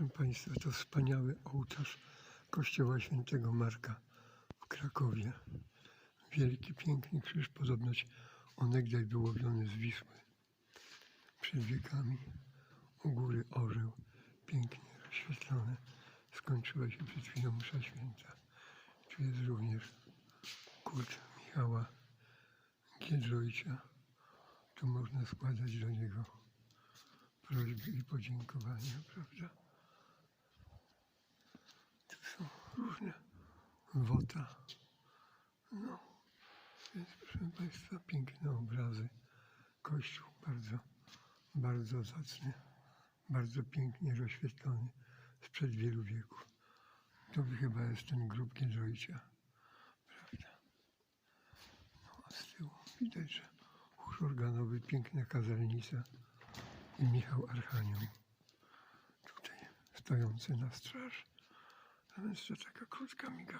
Proszę Państwa, to wspaniały ołtarz kościoła świętego Marka w Krakowie. Wielki, piękny krzyż, podobnoć onegdaj wyłowiony z Wisły przed wiekami. U góry orzeł, pięknie rozświetlony. Skończyła się przed chwilą msza święta. Tu jest również kult Michała Giedroycia. Tu można składać do niego prośby i podziękowania, prawda? Wota. No, proszę Państwa, piękne obrazy. Kościół bardzo, bardzo zacny, bardzo pięknie rozświetlony sprzed wielu wieków. To chyba jest ten grób Giedroycia, prawda? No, a z tyłu widać, że chór organowy, piękna kazalnica i Michał Archanioł tutaj stojący na straży. A więc to taka krótka migawka.